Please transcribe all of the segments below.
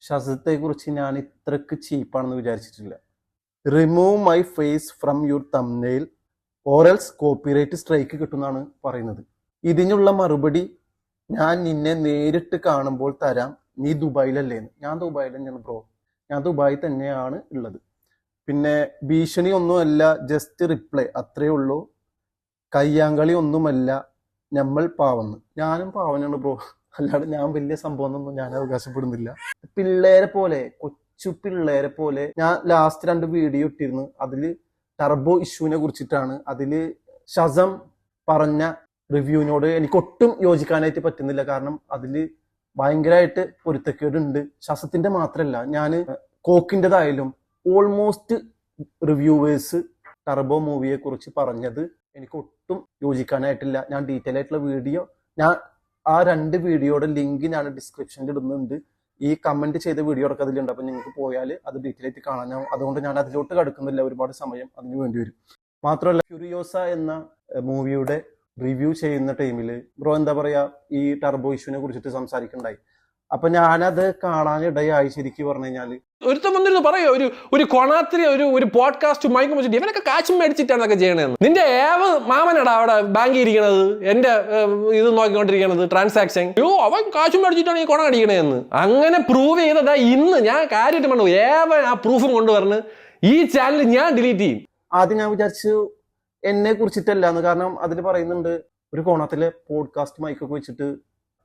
ഷസത്തെ കുറിച്ച് ഞാൻ ഇത്രക്ക് ചീപ്പാണെന്ന് വിചാരിച്ചിട്ടില്ല. Remove my face from your thumbnail ഓറൽസ് copyright strike കിട്ടുമെന്നാണ് പറയുന്നത്. ഇതിനുള്ള മറുപടി ഞാൻ നിന്നെ നേരിട്ട് കാണുമ്പോൾ തരാം. നീ ദുബായിലല്ലേന്ന് ഞാൻ ദുബായിൽ തന്നെയാണ് ബ്രോ. ഞാൻ ദുബായിൽ തന്നെയാണ് ഉള്ളത്. പിന്നെ ഭീഷണി ഒന്നുമല്ല ജസ്റ്റ് റിപ്ലൈ അത്രയേ ഉള്ളൂ. കയ്യാങ്കളി ഒന്നുമല്ല നമ്മൾ പാവന്ന് ഞാനും പാവനാണ് ബ്രോ. അല്ലാതെ ഞാൻ വലിയ സംഭവം ഒന്നും ഞാൻ അവകാശപ്പെടുന്നില്ല. പിള്ളേരെ പോലെ കൊച്ചു പിള്ളേരെ പോലെ ഞാൻ ലാസ്റ്റ് രണ്ട് വീഡിയോ ഇട്ടിരുന്നു. അതിൽ ടർബോ ഇഷ്യൂവിനെ കുറിച്ചിട്ടാണ്. അതിൽ ഷസം പറഞ്ഞ റിവ്യൂവിനോട് എനിക്ക് ഒട്ടും യോജിക്കാനായിട്ട് പറ്റുന്നില്ല. കാരണം അതിൽ ഭയങ്കരമായിട്ട് പൊരുത്തക്കേടുണ്ട്. ശസത്തിന്റെ മാത്രമല്ല ഞാൻ കോക്കിന്റെതായാലും ഓൾമോസ്റ്റ് റിവ്യൂവേഴ്സ് ടർബോ മൂവിയെ കുറിച്ച് പറഞ്ഞത് എനിക്ക് ഒട്ടും യോജിക്കാനായിട്ടില്ല. ഞാൻ ഡീറ്റെയിൽ ആയിട്ടുള്ള വീഡിയോ ഞാൻ ആ രണ്ട് വീഡിയോയുടെ ലിങ്ക് ഞാൻ ഡിസ്ക്രിപ്ഷനിൽ ഇടുന്നുണ്ട്. ഈ കമന്റ് ചെയ്ത വീഡിയോ ഒക്കെ അതിലുണ്ട്. അപ്പൊ നിങ്ങൾക്ക് പോയാൽ അത് ഡീറ്റെയിൽ ആയിട്ട് കാണാൻ അതുകൊണ്ട് ഞാൻ അതിലോട്ട് കടക്കുന്നില്ല. ഒരുപാട് സമയം അതിന് വേണ്ടി വരും. മാത്രമല്ല ക്യൂരിയോസ എന്ന മൂവിയുടെ റിവ്യൂ ചെയ്യുന്ന ടൈമിൽ ബ്രോ എന്താ പറയാ ഈ ടർബോ ഇഷ്യൂവിനെ കുറിച്ചിട്ട് സംസാരിക്കണ്ടായി. അപ്പൊ ഞാനത് കാണാനിടയായി ശരിക്കും പറഞ്ഞു കഴിഞ്ഞാൽ. ഒരുത്തം വന്നിരുന്നു പറയോ ഒരു ഒരു കൊണാത്തിരി ഒരു ഒരു പോഡ്കാസ്റ്റ് മയക്കും വെച്ചിട്ട് ഇവനൊക്കെ കാശും മേടിച്ചിട്ടാണ് അതൊക്കെ ചെയ്യണതെന്ന് നിന്റെ ഏവ മാമനടാ അവിടെ ബാങ്കിൽ ഇരിക്കണത്? എന്റെ ഇത് നോക്കിക്കൊണ്ടിരിക്കണത് ട്രാൻസാക്ഷൻ യോ അവൻ കാശും മേടിച്ചിട്ടാണ് ഈ കൊണ അടിക്കണതെന്ന് അങ്ങനെ പ്രൂവ് ചെയ്തതാ ഇന്ന് ഞാൻ കാര്യമായിട്ട് പറഞ്ഞു ഏവൻ ആ പ്രൂഫും കൊണ്ടുവരണ്. ഈ ചാനൽ ഞാൻ ഡിലീറ്റ് ചെയ്യും. ആദ്യം ഞാൻ വിചാരിച്ചു എന്നെ കുറിച്ചിട്ടല്ലാന്ന്. കാരണം അതിൽ പറയുന്നുണ്ട് ഒരു കോണത്തിലെ പോഡ്കാസ്റ്റ് മൈക്കൊക്കെ വെച്ചിട്ട്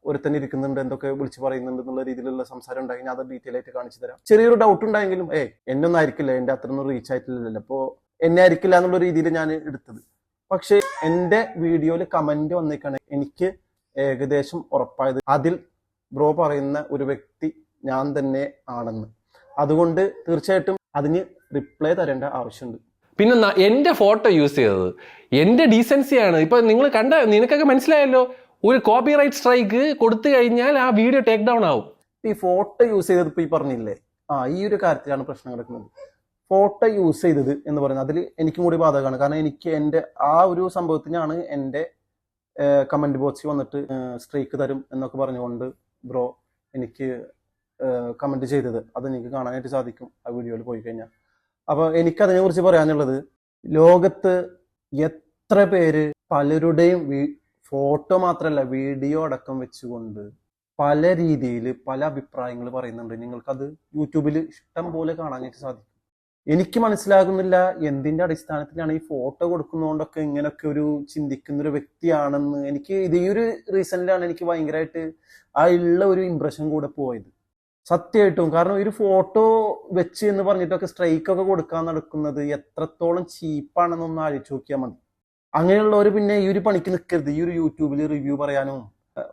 ഒരുത്തൻ ഇരിക്കുന്നുണ്ട് എന്തൊക്കെ വിളിച്ചു പറയുന്നുണ്ട് എന്നുള്ള രീതിയിലുള്ള സംസാരം ഞാൻ അത് ഡീറ്റെയിൽ ആയിട്ട് കാണിച്ചു തരാം. ചെറിയൊരു ഡൗട്ട് ഉണ്ടായെങ്കിലും ഏ എന്നൊന്നും ആയിരിക്കില്ല എന്റെ അത്രയൊന്നും റീച്ച് ആയിട്ടില്ലല്ലോ. അപ്പോ എന്നെ ആയിരിക്കില്ല എന്നുള്ള രീതിയിൽ ഞാൻ എടുത്തത്. പക്ഷെ എന്റെ വീഡിയോയിൽ കമന്റ് വന്നേക്കാണ്. എനിക്ക് ഏകദേശം ഉറപ്പായത് അതിൽ ബ്രോ പറയുന്ന ഒരു വ്യക്തി ഞാൻ തന്നെ ആണെന്ന്. അതുകൊണ്ട് തീർച്ചയായിട്ടും അതിന് റിപ്ലൈ തരേണ്ട ആവശ്യമുണ്ട്. പിന്നെ എന്റെ ഫോട്ടോ യൂസ് ചെയ്തത് എന്റെ ഡീസൻസിയാണ് ഇപ്പൊ നിങ്ങൾ കണ്ട നിനക്കൊക്കെ മനസ്സിലായല്ലോ ഒരു കോപ്പി റൈറ്റ് സ്ട്രൈക്ക് കൊടുത്തു കഴിഞ്ഞാൽ ആ വീഡിയോ ടേക്ക് ഡൗൺ ആവും. ഈ ഫോട്ടോ യൂസ് ചെയ്തത് ഇപ്പൊ ഈ പറഞ്ഞില്ലേ? ആ ഈ ഒരു കാര്യത്തിലാണ് പ്രശ്നം കിടക്കുന്നത്. ഫോട്ടോ യൂസ് ചെയ്തത് എന്ന് പറയുന്നത് അതിൽ എനിക്കും കൂടി ബാധകമാണ്. കാരണം എനിക്ക് എന്റെ ആ ഒരു സംഭവത്തിനാണ് എന്റെ കമന്റ് ബോക്സിൽ വന്നിട്ട് സ്ട്രൈക്ക് തരും എന്നൊക്കെ പറഞ്ഞുകൊണ്ട് ബ്രോ എനിക്ക് കമന്റ് ചെയ്തത്. അത് എനിക്ക് കാണാനായിട്ട് സാധിക്കും ആ വീഡിയോയിൽ പോയി കഴിഞ്ഞാൽ. അപ്പൊ എനിക്ക് അതിനെ കുറിച്ച് പറയാനുള്ളത് ലോകത്ത് എത്ര പേര് പലരുടെയും ഫോട്ടോ മാത്രമല്ല വീഡിയോ അടക്കം വെച്ചുകൊണ്ട് പല രീതിയിൽ പല അഭിപ്രായങ്ങൾ പറയുന്നുണ്ട്. നിങ്ങൾക്കത് യൂട്യൂബിൽ ഇഷ്ടം പോലെ കാണാനായിട്ട് സാധിക്കും. എനിക്ക് മനസ്സിലാകുന്നില്ല എന്തിന്റെ അടിസ്ഥാനത്തിലാണ് ഈ ഫോട്ടോ കൊടുക്കുന്നതുകൊണ്ടൊക്കെ ഇങ്ങനൊക്കെ ഒരു ചിന്തിക്കുന്ന ഒരു വ്യക്തിയാണെന്ന്. എനിക്ക് ഇത് ഒരു റീസണിലാണ് എനിക്ക് ഭയങ്കരമായിട്ട് ആ ഉള്ള ഒരു ഇമ്പ്രഷൻ കൂടെ പോയത്. സത്യമായിട്ടും കാരണം ഒരു ഫോട്ടോ വെച്ച് എന്ന് പറഞ്ഞിട്ടൊക്കെ സ്ട്രൈക്ക് ഒക്കെ കൊടുക്കാൻ നടക്കുന്നത് എത്രത്തോളം ചീപ്പാണെന്നൊന്ന് ആലോചിച്ച് നോക്കിയാൽ മതി. അങ്ങനെയുള്ളവർ പിന്നെ ഈ ഒരു പണിക്ക് നിൽക്കരുത് ഈ ഒരു യൂട്യൂബിൽ റിവ്യൂ പറയാനും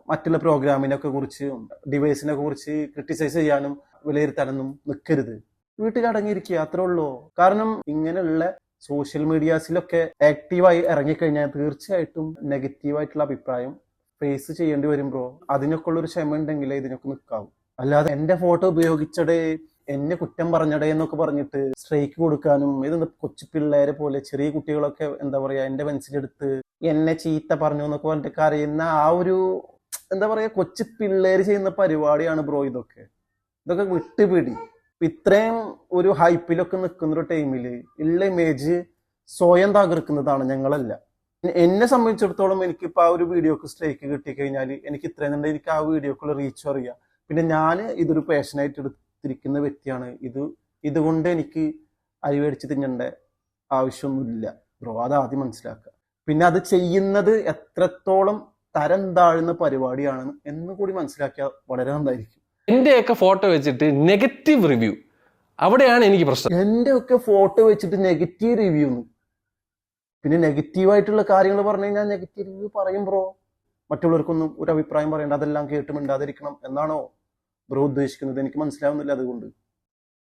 മറ്റുള്ള പ്രോഗ്രാമിനൊക്കെ കുറിച്ച് ഡിവൈസിനെ കുറിച്ച് ക്രിട്ടിസൈസ് ചെയ്യാനും വിലയിരുത്താനൊന്നും നിൽക്കരുത് വീട്ടിൽ അടങ്ങിയിരിക്കുക അത്രേ ഉള്ളൂ. കാരണം ഇങ്ങനെയുള്ള സോഷ്യൽ മീഡിയാസിലൊക്കെ ആക്റ്റീവായി ഇറങ്ങിക്കഴിഞ്ഞാൽ തീർച്ചയായിട്ടും നെഗറ്റീവായിട്ടുള്ള അഭിപ്രായം ഫേസ് ചെയ്യേണ്ടി വരുമ്പോൾ അതിനൊക്കെ ഉള്ളൊരു ക്ഷമ ഉണ്ടെങ്കിലേ ഇതിനൊക്കെ നിൽക്കാവും അല്ലാതെ എന്റെ ഫോട്ടോ ഉപയോഗിച്ചടേ എന്നെ കുറ്റം പറഞ്ഞടേ എന്നൊക്കെ പറഞ്ഞിട്ട് സ്ട്രൈക്ക് കൊടുക്കാനും ഇത് കൊച്ചു പിള്ളേരെ പോലെ ചെറിയ കുട്ടികളൊക്കെ എന്താ പറയാ എന്റെ പെൻസിലെടുത്ത് എന്നെ ചീത്ത പറഞ്ഞു എന്നൊക്കെ പറഞ്ഞിട്ട് കരയുന്ന ആ ഒരു എന്താ പറയാ കൊച്ചു പിള്ളേര് ചെയ്യുന്ന പരിപാടിയാണ് ബ്രോ ഇതൊക്കെ. ഇതൊക്കെ വിട്ടുപിടി. ഇപ്പൊ ഇത്രയും ഒരു ഹൈപ്പിലൊക്കെ നിൽക്കുന്ന ഒരു ടൈമിൽ ഉള്ള ഇമേജ് സ്വയം തകർക്കുന്നതാണ് ഞങ്ങളല്ല. എന്നെ സംബന്ധിച്ചിടത്തോളം എനിക്കിപ്പോ ആ ഒരു വീഡിയോക്ക് സ്ട്രൈക്ക് കിട്ടിക്കഴിഞ്ഞാൽ എനിക്ക് ഇത്രയും എനിക്ക് ആ വീഡിയോക്കുള്ള റീച്ച് അറിയാം. പിന്നെ ഞാൻ ഇതൊരു പാഷനായിട്ട് എടുത്തിരിക്കുന്ന വ്യക്തിയാണ്. ഇത് ഇതുകൊണ്ട് എനിക്ക് അരി മേടിച്ച് തിന്നേണ്ട ആവശ്യമൊന്നുമില്ല. ബ്രോ അത് ആദ്യം മനസ്സിലാക്കുക. പിന്നെ അത് ചെയ്യുന്നത് എത്രത്തോളം തരം താഴ്ന്ന പരിപാടിയാണ് എന്ന് കൂടി മനസ്സിലാക്കിയാൽ വളരെ നന്നായിരിക്കും. എന്റെയൊക്കെ ഫോട്ടോ വെച്ചിട്ട് നെഗറ്റീവ് റിവ്യൂ. അവിടെയാണ് എനിക്ക് പ്രശ്നം. എന്റെ ഒക്കെ ഫോട്ടോ വെച്ചിട്ട് നെഗറ്റീവ് റിവ്യൂ പിന്നെ നെഗറ്റീവ് ആയിട്ടുള്ള കാര്യങ്ങൾ പറഞ്ഞു കഴിഞ്ഞാൽ നെഗറ്റീവ് റിവ്യൂ പറയും ബ്രോ. മറ്റുള്ളവർക്കൊന്നും ഒരു അഭിപ്രായം പറയേണ്ട. അതെല്ലാം കേട്ട് മിണ്ടാതിരിക്കണം എന്നാണോ? ബ്രോ ഉദ്ദേശിക്കുന്നത് എനിക്ക് മനസ്സിലാവുന്നില്ല അതുകൊണ്ട്.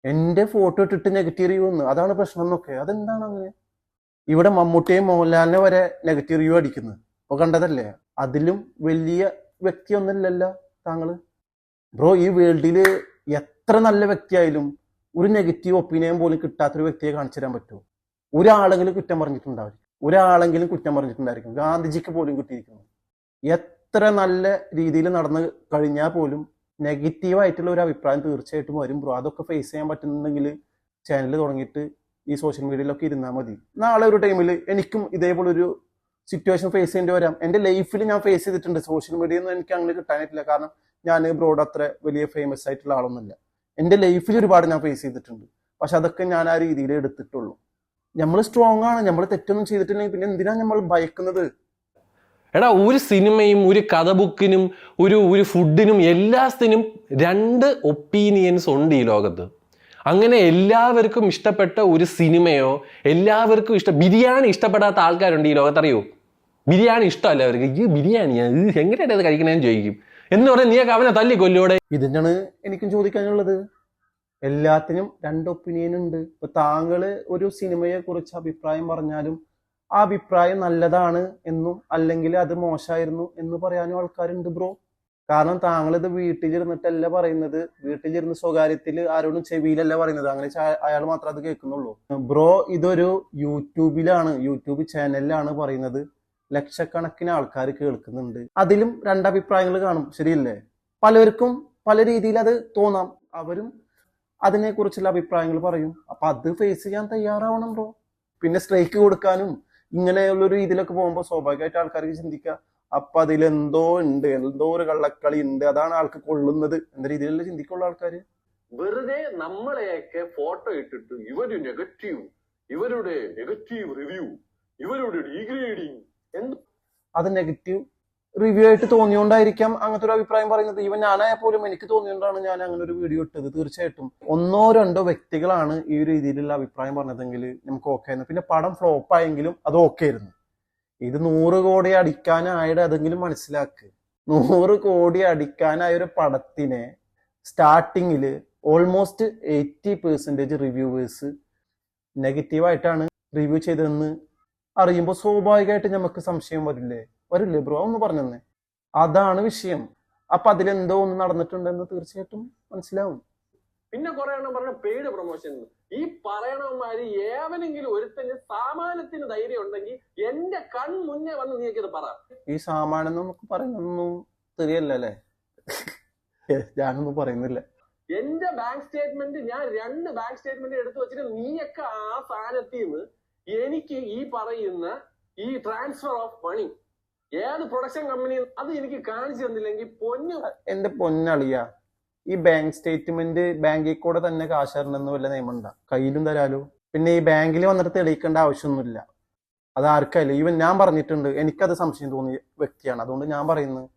എന്റെ ഫോട്ടോ ഇട്ടിട്ട് നെഗറ്റീവ് റിവ്യൂ വന്നു. അതാണ് പ്രശ്നം എന്നൊക്കെ. അതെന്താണ് അങ്ങനെ? ഇവിടെ മമ്മൂട്ടിയും മോഹൻലാലിനെ വരെ നെഗറ്റീവ് റിവ്യൂ അടിക്കുന്നത് ഇപ്പൊ കണ്ടതല്ലേ? അതിലും വലിയ വ്യക്തിയൊന്നുമില്ലല്ലോ താങ്കൾ. ബ്രോ ഈ വേൾഡിൽ എത്ര നല്ല വ്യക്തിയായാലും ഒരു നെഗറ്റീവ് ഒപ്പീനിയൻ പോലും കിട്ടാത്തൊരു വ്യക്തിയെ കാണിച്ചു തരാൻ പറ്റുമോ? ഒരാളെങ്കിലും കുറ്റം പറഞ്ഞിട്ടുണ്ടാവും ഒരാളെങ്കിലും കുറ്റം പറഞ്ഞിട്ടുണ്ടായിരിക്കും. ഗാന്ധിജിക്ക് പോലും കിട്ടിയിരിക്കുന്നു. എത്ര നല്ല രീതിയിൽ നടന്നു കഴിഞ്ഞാൽ പോലും നെഗറ്റീവ് ആയിട്ടുള്ള ഒരു അഭിപ്രായം തീർച്ചയായിട്ടും വരും ബ്രോ. അതൊക്കെ ഫേസ് ചെയ്യാൻ പറ്റുന്നുണ്ടെങ്കിൽ ചാനൽ തുടങ്ങിയിട്ട് ഈ സോഷ്യൽ മീഡിയയിലൊക്കെ ഇരുന്നാൽ മതി. നാളെ ഒരു ടൈമിൽ എനിക്കും ഇതേപോലെ ഒരു സിറ്റുവേഷൻ ഫേസ് ചെയ്യേണ്ടി വരാം. എന്റെ ലൈഫിൽ ഞാൻ ഫേസ് ചെയ്തിട്ടുണ്ട്. സോഷ്യൽ മീഡിയയിൽ നിന്ന് എനിക്ക് അങ്ങനെ കിട്ടാനായിട്ടില്ല. കാരണം ഞാൻ ബ്രോഡ് അത്ര വലിയ ഫേമസ് ആയിട്ടുള്ള ആളൊന്നുമില്ല. എന്റെ ലൈഫിൽ ഒരുപാട് ഞാൻ ഫേസ് ചെയ്തിട്ടുണ്ട്. പക്ഷെ അതൊക്കെ ഞാൻ ആ രീതിയിൽ എടുത്തിട്ടുള്ളൂ. നമ്മൾ സ്ട്രോങ് ആണ്. നമ്മൾ തെറ്റൊന്നും ചെയ്തിട്ടില്ലെങ്കിൽ പിന്നെ എന്തിനാണ് നമ്മൾ ഭയക്കുന്നത്? എടാ ഒരു സിനിമയും ഒരു കഥ ബുക്കിനും ഒരു ഒരു ഫുഡിനും എല്ലാത്തിനും രണ്ട് ഒപ്പീനിയൻസ് ഉണ്ട് ഈ ലോകത്ത്. അങ്ങനെ എല്ലാവർക്കും ഇഷ്ടപ്പെട്ട ഒരു സിനിമയോ എല്ലാവർക്കും ഇഷ്ട ബിരിയാണി ഇഷ്ടപ്പെടാത്ത ആൾക്കാരുണ്ട് ഈ ലോകത്തറിയോ? ബിരിയാണി ഇഷ്ടമല്ല അവർക്ക്. ഈ ബിരിയാണി എങ്ങനെയാണ് അത് കഴിക്കണേന്ന് ചോദിക്കും. എന്ന് പറഞ്ഞാൽ നീ അവനെ തല്ലി കൊല്ലൂടെ ഇതിനാണ് എനിക്കും ചോദിക്കാനുള്ളത്. എല്ലാത്തിനും രണ്ട് ഒപ്പീനിയൻ ഉണ്ട്. ഇപ്പൊ താങ്കൾ ഒരു സിനിമയെ കുറിച്ച് അഭിപ്രായം പറഞ്ഞാലും ആ അഭിപ്രായം നല്ലതാണ് എന്നും അല്ലെങ്കിൽ അത് മോശമായിരുന്നു എന്ന് പറയാനും ആൾക്കാരുണ്ട് ബ്രോ. കാരണം താങ്കൾ ഇത് വീട്ടിലിരുന്നിട്ടല്ല പറയുന്നത്. വീട്ടിലിരുന്ന് സ്വകാര്യത്തിൽ ആരോടും ചെവിയിലല്ല പറയുന്നത്. അങ്ങനെ അയാൾ മാത്രം അത് കേൾക്കുന്നുള്ളൂ. ബ്രോ ഇതൊരു യൂട്യൂബിലാണ് യൂട്യൂബ് ചാനലിലാണ് പറയുന്നത്. ലക്ഷക്കണക്കിന് ആൾക്കാർ കേൾക്കുന്നുണ്ട്. അതിലും രണ്ടഭിപ്രായങ്ങൾ കാണും. ശരിയല്ലേ? പലർക്കും പല രീതിയിൽ അത് തോന്നാം. അവരും അതിനെക്കുറിച്ചുള്ള അഭിപ്രായങ്ങൾ പറയും. അപ്പൊ അത് ഫേസ് ചെയ്യാൻ തയ്യാറാവണം ബ്രോ. പിന്നെ സ്ട്രൈക്ക് കൊടുക്കാനും ഇങ്ങനെയുള്ള ഒരു രീതിയിലൊക്കെ പോകുമ്പോൾ സ്വാഭാവികമായിട്ട് ആൾക്കാർക്ക് ചിന്തിക്കുക അപ്പൊ അതിലെന്തോ ഉണ്ട് എന്തോ ഒരു കള്ളക്കളി ഉണ്ട് അതാണ് ആൾക്ക് കൊള്ളുന്നത് എന്ന രീതിയിലല്ല ചിന്തിക്കുള്ള ആൾക്കാർ വെറുതെ നമ്മളെയൊക്കെ ഫോട്ടോ ഇട്ടിട്ട് ഇവർ നെഗറ്റീവ് ഇവരുടെ നെഗറ്റീവ് റിവ്യൂ ഇവരുടെ ഡീഗ്രേഡിങ് എന്ത് അത് നെഗറ്റീവ് റിവ്യൂ ആയിട്ട് തോന്നിയോണ്ടായിരിക്കാം അങ്ങനത്തെ ഒരു അഭിപ്രായം പറയുന്നത്. ഈവൻ ഞാനായ പോലും എനിക്ക് തോന്നിയോണ്ടാണ് ഞാൻ അങ്ങനെ ഒരു വീഡിയോ ഇട്ടത്. തീർച്ചയായിട്ടും ഒന്നോ രണ്ടോ വ്യക്തികളാണ് ഈ രീതിയിലുള്ള അഭിപ്രായം പറഞ്ഞതെങ്കിൽ നമുക്ക് ഓക്കെ ആയിരുന്നു. പിന്നെ പടം ഫ്ലോപ്പ് ആയെങ്കിലും അത് ഓക്കെ ആയിരുന്നു. ഇത് നൂറ് കോടി അടിക്കാനായിട്ട് അതെങ്കിലും മനസ്സിലാക്ക്. നൂറ് കോടി അടിക്കാനായ ഒരു പടത്തിനെ സ്റ്റാർട്ടിങ്ങിൽ ഓൾമോസ്റ്റ് എയ്റ്റി പെർസെന്റേജ് റിവ്യൂവേഴ്സ് നെഗറ്റീവായിട്ടാണ് റിവ്യൂ ചെയ്തതെന്ന് അറിയുമ്പോൾ സ്വാഭാവികമായിട്ട് നമുക്ക് സംശയം വരില്ലേ? വരില്ലേ ബ്രോ ഒന്ന് പറഞ്ഞെന്നേ അതാണ് വിഷയം. അപ്പൊ അതിലെന്തോ ഒന്ന് നടന്നിട്ടുണ്ടെന്ന് തീർച്ചയായിട്ടും മനസ്സിലാവും. പിന്നെ കുറെ എണ്ണം പറഞ്ഞ പെയ്ഡ് പ്രൊമോഷൻ ഈ പറയണവന്മാര് ഏവനെങ്കിലും ഒരുത്തന് സാമാനത്തിന് ധൈര്യം ഉണ്ടെങ്കിൽ എന്റെ കൺ മുന്നേ വന്ന് നീക്കി ഇത് പറ. ഈ സാമാനം നമുക്ക് പറയുന്നൊന്നും അല്ലേ? ഞാനൊന്നും പറയുന്നില്ല. എന്റെ ബാങ്ക് സ്റ്റേറ്റ്മെന്റ് ഞാൻ രണ്ട് ബാങ്ക് സ്റ്റേറ്റ്മെന്റ് എടുത്തു വെച്ചിട്ട് നീയൊക്കെ ആ സാധനത്തിൽ നിന്ന് എനിക്ക് ഈ പറയുന്ന ഈ ട്രാൻസ്ഫർ ഓഫ് മണി ഏത് പ്രൊഡക്ഷൻ കമ്പനി അത് എനിക്ക് കാണിച്ചു തന്നില്ലെങ്കിൽ പൊന്നു. എന്റെ പൊന്നളിയ. ഈ ബാങ്ക് സ്റ്റേറ്റ്മെന്റ് ബാങ്കിൽ കൂടെ തന്നെ കാശാറിനെന്ന് വല്ല നിയമമുണ്ട? കയ്യിലും തരാലോ. പിന്നെ ഈ ബാങ്കിൽ വന്നിട്ട് തെളിയിക്കേണ്ട ആവശ്യമൊന്നുമില്ല. അത് ആർക്കല്ല ഈവൻ ഞാൻ പറഞ്ഞിട്ടുണ്ട്. എനിക്കത് സംശയം തോന്നിയ വ്യക്തിയാണ്. അതുകൊണ്ട് ഞാൻ പറയുന്നത്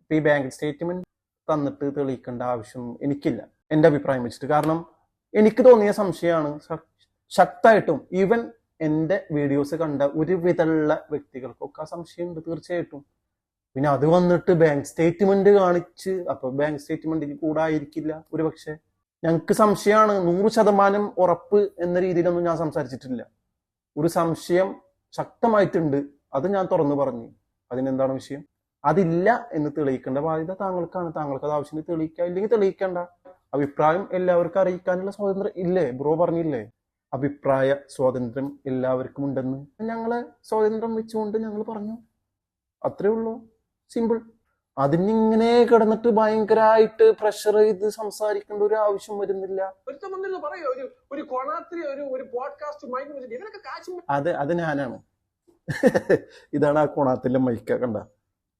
ഇപ്പൊ ഈ ബാങ്ക് സ്റ്റേറ്റ്മെന്റ് തന്നിട്ട് തെളിയിക്കേണ്ട ആവശ്യം എനിക്കില്ല. എന്റെ അഭിപ്രായം വെച്ചിട്ട്. കാരണം എനിക്ക് തോന്നിയ സംശയമാണ്. ശക്തമായിട്ടും ഈവൻ എന്റെ വീഡിയോസ് കണ്ട ഒരു വിധമുള്ള വ്യക്തികൾക്കൊക്കെ ആ സംശയമുണ്ട് തീർച്ചയായിട്ടും. പിന്നെ അത് വന്നിട്ട് ബാങ്ക് സ്റ്റേറ്റ്മെന്റ് കാണിച്ച് അപ്പൊ ബാങ്ക് സ്റ്റേറ്റ്മെന്റ് കൂടായിരിക്കില്ല ഒരു പക്ഷെ ഞങ്ങൾക്ക് സംശയമാണ് നൂറ് ശതമാനം ഉറപ്പ് എന്ന രീതിയിലൊന്നും ഞാൻ സംസാരിച്ചിട്ടില്ല. ഒരു സംശയം ശക്തമായിട്ടുണ്ട് അത് ഞാൻ തുറന്നു പറഞ്ഞു. അതിനെന്താണ് വിഷയം? അതില്ല എന്ന് തെളിയിക്കേണ്ട ബാധ്യത താങ്കൾക്കാണ്. താങ്കൾക്ക് അത് ആവശ്യത്തിന് തെളിയിക്കുക ഇല്ലെങ്കിൽ തെളിയിക്കേണ്ട. അഭിപ്രായം എല്ലാവർക്കും അറിയിക്കാനുള്ള സ്വാതന്ത്ര്യം ഇല്ലേ? ബ്രോ പറഞ്ഞില്ലേ? അഭിപ്രായ സ്വാതന്ത്ര്യം എല്ലാവർക്കും ഉണ്ടെന്ന് ഞങ്ങളെ സ്വാതന്ത്ര്യം വെച്ചുകൊണ്ട് ഞങ്ങൾ പറഞ്ഞു. അത്രേ ഉള്ളൂ. സിമ്പിൾ അതിനിങ്ങനെ കിടന്നിട്ട് ഭയങ്കരമായിട്ട് പ്രഷർ ചെയ്ത് സംസാരിക്കേണ്ട ഒരു ആവശ്യം വരുന്നില്ല. അത് അത് ഞാനാണ്. ഇതാണ് ആ കോണാത്തിലെ മൈക്ക കണ്ട?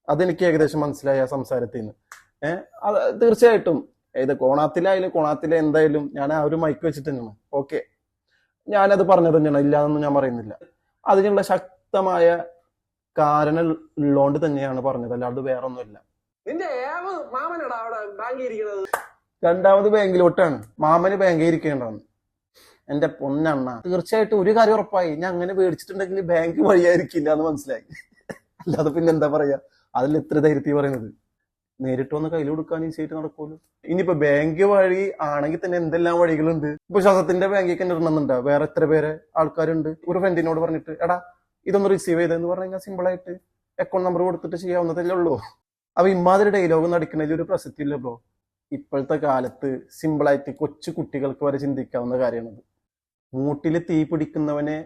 അതെനിക്ക് ഏകദേശം മനസ്സിലായി ആ സംസാരത്തിൽ നിന്ന് ഏഹ് അത് തീർച്ചയായിട്ടും. ഏത് കോണാത്തിലായാലും കോണാത്തിലെ എന്തായാലും ഞാൻ ആ ഒരു മൈക്ക് വെച്ചിട്ട് തന്നെയാണ് ഓക്കെ ഞാനത് പറഞ്ഞത് തന്നെയാണ്. ഇല്ലാന്നൊന്നും ഞാൻ പറയുന്നില്ല. അതിനുള്ള ശക്തമായ കാരണം ഉള്ളോണ്ട് തന്നെയാണ് പറഞ്ഞത്. അല്ലാണ്ട് വേറെ ഒന്നുമില്ല നിന്റെ ഏവ് മാമനടാ അവിടെ ബാങ്കിൽ ഇരിക്കുന്നത്? രണ്ടാമത് ബാങ്കിലോട്ടാണ്. മാമന് ബാങ്കിൽ ഇരിക്കേണ്ടതാണ്. എന്റെ പൊന്നണ്ണ. തീർച്ചയായിട്ടും ഒരു കാര്യം ഉറപ്പായി. ഞാൻ അങ്ങനെ മേടിച്ചിട്ടുണ്ടെങ്കിൽ ബാങ്ക് വഴിയായിരിക്കില്ല എന്ന് മനസ്സിലായി. അല്ലാതെ പിന്നെ എന്താ പറയാ? അതിൽ ഇത്ര ധൈര്യത്തിൽ പറയുന്നത്. നേരിട്ട് വന്ന് കയ്യിൽ കൊടുക്കാൻ ഈസിയായിട്ട് നടക്കുമല്ലോ. ഇനിയിപ്പോ ബാങ്ക് വഴി ആണെങ്കിൽ തന്നെ എന്തെല്ലാം വഴികളുണ്ട്? ഇപ്പൊ ശ്വാസത്തിന്റെ ബാങ്കിൽ തന്നെ ഇടണമെന്നുണ്ടാ വേറെ എത്ര പേരെ ആൾക്കാരുണ്ട്? ഒരു ഫ്രണ്ടിനോട് പറഞ്ഞിട്ട് എടാ ഇതൊന്ന് റിസീവ് ചെയ്തെന്ന് പറഞ്ഞു കഴിഞ്ഞാൽ സിമ്പിൾ ആയിട്ട് അക്കൗണ്ട് നമ്പർ കൊടുത്തിട്ട് ചെയ്യാവുന്നതല്ലേ ഉള്ളൂ. അപ്പൊ ഇമാതിരി ഡയലോഗ് നടക്കണതിൽ ഒരു പ്രസക്തി ഇല്ല ബ്രോ ഇപ്പോഴത്തെ കാലത്ത് സിമ്പിളായിട്ട് കൊച്ചു കുട്ടികൾക്ക് വരെ ചിന്തിക്കാവുന്ന കാര്യമാണത് മൂട്ടിൽ തീ പിടിക്കുന്നവനെ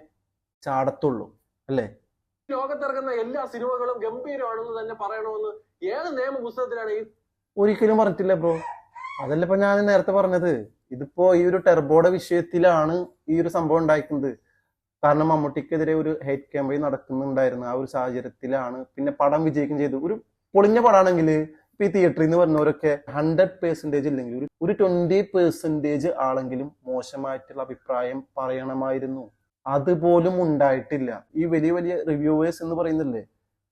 ചാടത്തുള്ളൂ അല്ലേ? ലോകത്തിറങ്ങുന്ന എല്ലാ സിനിമകളും ഗംഭീരമാണെന്ന് തന്നെ പറയണമെന്ന് ഏത് നിയമ പുസ്തകത്തിലാണ് ഈ ഒരിക്കലും പറഞ്ഞിട്ടില്ല ബ്രോ. അതല്ല ഇപ്പൊ ഞാൻ നേരത്തെ പറഞ്ഞത്. ഇതിപ്പോ ഈ ഒരു ടെർബോയുടെ വിഷയത്തിലാണ് ഈ ഒരു സംഭവം ഉണ്ടായിരിക്കുന്നത് കാരണം മമ്മൂട്ടിക്കെതിരെ ഒരു ഹേറ്റ് ക്യാമ്പയിൻ നടക്കുന്നുണ്ടായിരുന്നു ആ ഒരു സാഹചര്യത്തിലാണ്. പിന്നെ പടം വിജയിക്കും ചെയ്തു. ഒരു പൊളിഞ്ഞ പടാണെങ്കിൽ ഇപ്പൊ ഈ തിയേറ്ററിൽ നിന്ന് പറഞ്ഞവരൊക്കെ ഹൺഡ്രഡ് പേഴ്സന്റേജ് ഇല്ലെങ്കിൽ ഒരു ട്വന്റി പേഴ്സന്റേജ് ആളെങ്കിലും മോശമായിട്ടുള്ള അഭിപ്രായം പറയണമായിരുന്നു. അതുപോലും ഉണ്ടായിട്ടില്ല. ഈ വലിയ വലിയ റിവ്യൂവേഴ്സ് എന്ന് പറയുന്നില്ലേ?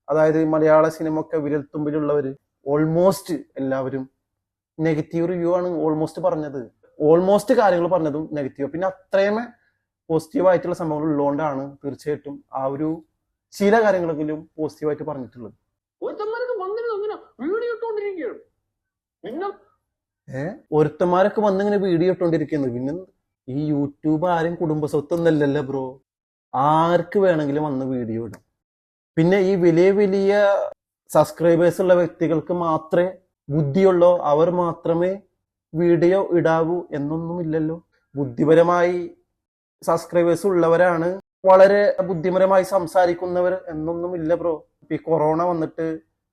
അതായത് മലയാള സിനിമ ഒക്കെ വിരൽത്തുമ്പിലുള്ളവര് ഓൾമോസ്റ്റ് എല്ലാവരും നെഗറ്റീവ് റിവ്യൂ ആണ് ഓൾമോസ്റ്റ് പറഞ്ഞത്. ഓൾമോസ്റ്റ് കാര്യങ്ങൾ പറഞ്ഞതും നെഗറ്റീവ് പിന്നെ അത്രയും പോസിറ്റീവ് ആയിട്ടുള്ള സംഭവങ്ങൾ ഉള്ളതുകൊണ്ടാണ് തീർച്ചയായിട്ടും ആ ഒരു ചില കാര്യങ്ങളെങ്കിലും പോസിറ്റീവായിട്ട് പറഞ്ഞിട്ടുള്ളത്. ഒരുത്തന്മാരൊക്കെ വന്നിങ്ങനെ വീഡിയോ ഇട്ടോണ്ടിരിക്കുന്നത് പിന്നെ ഈ യൂട്യൂബ് ആരും കുടുംബ സ്വത്തൊന്നല്ലല്ലോ ബ്രോ. ആർക്ക് വേണമെങ്കിലും വന്ന് വീഡിയോ ഇടാം. പിന്നെ ഈ വലിയ വലിയ സബ്സ്ക്രൈബേഴ്സ് ഉള്ള വ്യക്തികൾക്ക് മാത്രമേ ബുദ്ധിയുള്ളോ അവർ മാത്രമേ വീഡിയോ ഇടാവൂ എന്നൊന്നുമില്ലല്ലോ. ബുദ്ധിപരമായി സബ്സ്ക്രൈബേഴ്സ് ഉള്ളവരാണ് വളരെ ബുദ്ധിപരമായി സംസാരിക്കുന്നവർ എന്നൊന്നുമില്ല ബ്രോ. ഇപ്പൊ ഈ കൊറോണ വന്നിട്ട്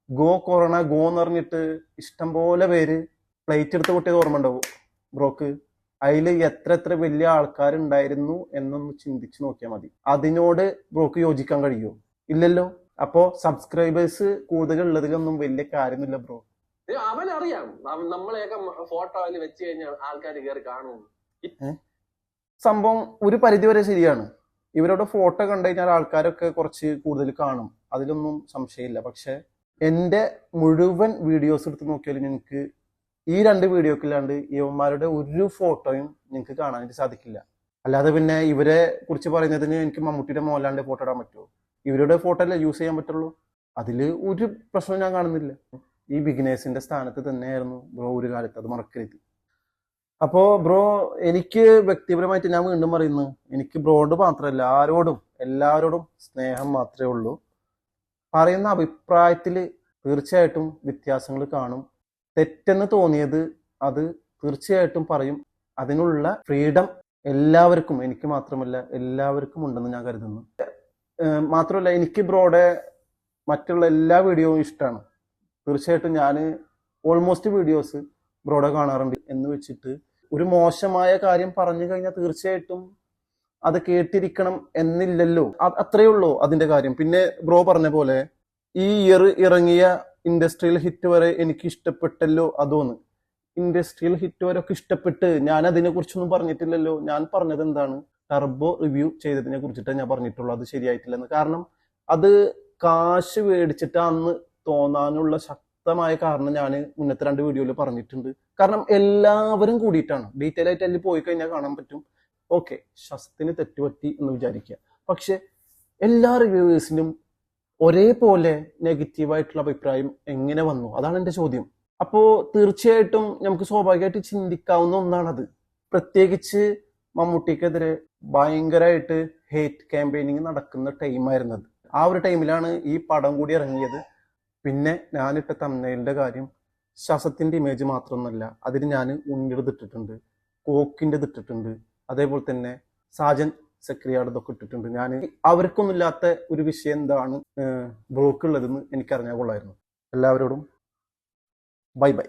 ഗോ കൊറോണ ഗോ എന്ന് പറഞ്ഞിട്ട് ഇഷ്ടംപോലെ പേര് പ്ലേറ്റ് എടുത്ത് പൊട്ടിയത് ഓർമ്മ ഉണ്ടാവും ബ്രോക്ക്? അതിൽ എത്ര എത്ര വലിയ ആൾക്കാരുണ്ടായിരുന്നു എന്നൊന്ന് ചിന്തിച്ചു നോക്കിയാൽ മതി. അതിനോട് ബ്രോക്ക് യോജിക്കാൻ കഴിയുമോ ഇല്ലല്ലോ. അപ്പോ സബ്സ്ക്രൈബേഴ്സ് കൂടുതൽ ഉള്ളതിലൊന്നും വലിയ കാര്യമില്ല ബ്രോ. അവൻ അറിയാം നമ്മളെയൊക്കെ ഫോട്ടോ അതിൽ വെച്ച് കഴിഞ്ഞാൽ ആൾക്കാർ കയറി കാണും. സംഭവം ഒരു പരിധി വരെ ശരിയാണ്. ഇവരുടെ ഫോട്ടോ കണ്ടു കഴിഞ്ഞാൽ ആൾക്കാരൊക്കെ കുറച്ച് കൂടുതൽ കാണും. അതിലൊന്നും സംശയമില്ല. പക്ഷെ എന്റെ മുഴുവൻ വീഡിയോസ് എടുത്ത് നോക്കിയാലും നിങ്ങൾക്ക് ഈ രണ്ട് വീഡിയോക്കില്ലാണ്ട് ഇവന്മാരുടെ ഒരു ഫോട്ടോയും നിങ്ങൾക്ക് കാണാനായിട്ട് സാധിക്കില്ല. അല്ലാതെ പിന്നെ ഇവരെ കുറിച്ച് പറയുന്നതിന് എനിക്ക് മമ്മൂട്ടിയുടെ മോലാണ്ട് ഫോട്ടോ ഇടാൻ പറ്റുമോ? ഇവരുടെ ഫോട്ടോ അല്ലേ യൂസ് ചെയ്യാൻ പറ്റുള്ളൂ? അതിൽ ഒരു പ്രശ്നവും ഞാൻ കാണുന്നില്ല. ഈ ബിഗിനേഴ്സിന്റെ സ്ഥാനത്ത് തന്നെയായിരുന്നു ബ്രോ ഒരു കാലത്ത് അത് മറക്കരുത്. അപ്പോ ബ്രോ എനിക്ക് വ്യക്തിപരമായിട്ട് ഞാൻ വീണ്ടും പറയുന്നു എനിക്ക് ബ്രോഡ് മാത്രമല്ല ആരോടും എല്ലാവരോടും സ്നേഹം മാത്രമേ ഉള്ളൂ. പറയുന്ന അഭിപ്രായത്തിൽ തീർച്ചയായിട്ടും വ്യത്യാസങ്ങൾ കാണും. തെറ്റെന്ന് തോന്നിയത് അത് തീർച്ചയായിട്ടും പറയും. അതിനുള്ള ഫ്രീഡം എല്ലാവർക്കും എനിക്ക് മാത്രമല്ല എല്ലാവർക്കും ഉണ്ടെന്ന് ഞാൻ കരുതുന്നു. മാത്രമല്ല എനിക്ക് ബ്രോഡെ മറ്റുള്ള എല്ലാ വീഡിയോയും ഇഷ്ടമാണ് തീർച്ചയായിട്ടും ഞാൻ ഓൾമോസ്റ്റ് വീഡിയോസ് ബ്രോഡെ കാണാറുണ്ട് എന്ന് വെച്ചിട്ട് ഒരു മോശമായ കാര്യം പറഞ്ഞു കഴിഞ്ഞാൽ തീർച്ചയായിട്ടും അത് കേട്ടിരിക്കണം എന്നില്ലല്ലോ. അത്രയേ ഉള്ളൂ അതിന്റെ കാര്യം. പിന്നെ ബ്രോ പറഞ്ഞ പോലെ ഈ ഇയർ ഇറങ്ങിയ ഇൻഡസ്ട്രിയൽ ഹിറ്റ് വരെ എനിക്ക് ഇഷ്ടപ്പെട്ടല്ലോ അതോന്ന്. ഇൻഡസ്ട്രിയൽ ഹിറ്റ് വരെ ഒക്കെ ഇഷ്ടപ്പെട്ട് ഞാൻ അതിനെ കുറിച്ചൊന്നും പറഞ്ഞിട്ടില്ലല്ലോ. ഞാൻ പറഞ്ഞത് എന്താണ് ടർബോ റിവ്യൂ ചെയ്തതിനെ കുറിച്ചിട്ട് ഞാൻ പറഞ്ഞിട്ടുള്ളൂ. അത് ശരിയായിട്ടില്ലെന്ന്. കാരണം അത് കാശ് മേടിച്ചിട്ട് അന്ന് തോന്നാനുള്ള ശക്തമായ കാരണം ഞാൻ മുന്നത്തെ രണ്ട് വീഡിയോയിൽ പറഞ്ഞിട്ടുണ്ട്. കാരണം എല്ലാവരും കൂടിയിട്ടാണ്. ഡീറ്റെയിൽ ആയിട്ട് അതിൽ പോയി കഴിഞ്ഞാൽ കാണാൻ പറ്റും. ഓക്കെ ശസ്തിന് തെറ്റുപറ്റി എന്ന് വിചാരിക്കുക പക്ഷെ എല്ലാ റിവ്യൂവേഴ്സിനും ഒരേപോലെ നെഗറ്റീവായിട്ടുള്ള അഭിപ്രായം എങ്ങനെ വന്നു? അതാണ് എന്റെ ചോദ്യം. അപ്പോൾ തീർച്ചയായിട്ടും നമുക്ക് സ്വാഭാവികമായിട്ട് ചിന്തിക്കാവുന്ന ഒന്നാണത്. പ്രത്യേകിച്ച് മമ്മൂട്ടിക്കെതിരെ ഭയങ്കരമായിട്ട് ഹേറ്റ് ക്യാമ്പയിനിങ് നടക്കുന്ന ടൈമായിരുന്നത് ആ ഒരു ടൈമിലാണ് ഈ പടം കൂടി ഇറങ്ങിയത്. പിന്നെ ഞാനിട്ട തമ്മയിലിന്റെ കാര്യം ശ്വാസത്തിന്റെ ഇമേജ് മാത്രമൊന്നുമല്ല അതിന് ഞാൻ ഉണ്ണിയുടെ ഇട്ടിട്ടുണ്ട് കോക്കിന്റെ ഇട്ടിട്ടുണ്ട്. അതേപോലെ തന്നെ സാജൻ സക്രിയാട് ഇതൊക്കെ ഇട്ടിട്ടുണ്ട്. ഞാൻ അവർക്കൊന്നും ഇല്ലാത്ത ഒരു വിഷയം എന്താണ് ബ്ലോക്ക് ഉള്ളതെന്ന് എനിക്കറിഞ്ഞാൽ കൊള്ളായിരുന്നു. എല്ലാവരോടും ബൈ ബൈ.